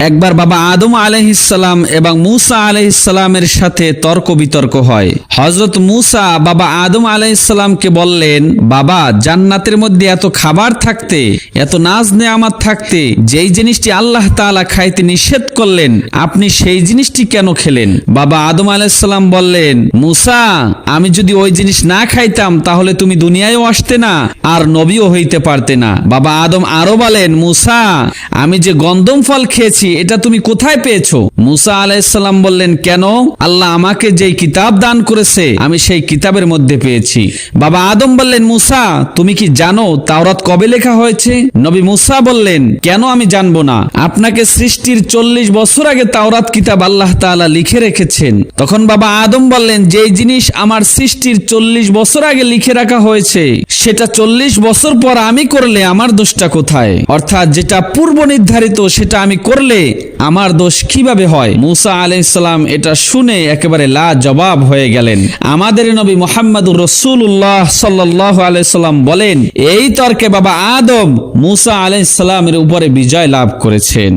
একবার বাবা আদম আলহিসাল্লাম এবং মুসা আলহিসাল্লামের সাথে তর্ক বিতর্ক হয়। হজরত মুসা বাবা আদম আলহিসাল্লামকে বললেন, বাবা, জান্নাতের মধ্যে এত খাবার থাকতে, এত নাজ নেয়ামাত থাকতে, যেই জিনিসটি আল্লাহ তাআলা খাইতে নিষেধ করলেন, আপনি সেই জিনিসটি কেন খেলেন? বাবা আদম আলাইসাল্লাম বললেন, মুসা, আমি যদি ওই জিনিস না খাইতাম, তাহলে তুমি দুনিয়ায়ও আসতে না, আর নবীও হইতে পারতে না। বাবা আদম আরও বলেন, মুসা, আমি যে গন্ধম ফল খেয়েছি এটা তুমি কোথায় পেয়েছ? মুসা আলাইসাল্লাম বললেন, কেন? আল্লাহ আমাকে যেই কিতাব দান করেছে, আমি সেই কিতাবের মধ্যে পেয়েছি। বাবা আদম বললেন, মুসা, তুমি কি জানো তাওরাত কবে লেখা হয়েছে? নবী মুসা বললেন, কেন আমি জানব না? আপনাকে সৃষ্টির চল্লিশ বছর আগে তাওরাত কিতাব আল্লাহ তাআলা লিখে রেখেছেন। তখন বাবা আদম বললেন, যেই জিনিস আমার সৃষ্টির চল্লিশ বছর আগে লিখে রাখা হয়েছে, সেটা চল্লিশ বছর পর আমি করলে আমার দোষটা কোথায়? অর্থাৎ যেটা পূর্ব নির্ধারিত সেটা আমি করলে আমার দোষ কীভাবে হয়? মুসা আলাইসাল্লাম এটা শুনে একেবারে লা জবাব হয়ে গেলেন। আমাদের নবী মোহাম্মদুর রসুল্লাহ সাল্লাহ আলাইসাল্লাম বলেন, এই তর্কে বাবা আদম মুসা আলাইসাল্লামের উপরে বিজয় লাভ করেছেন।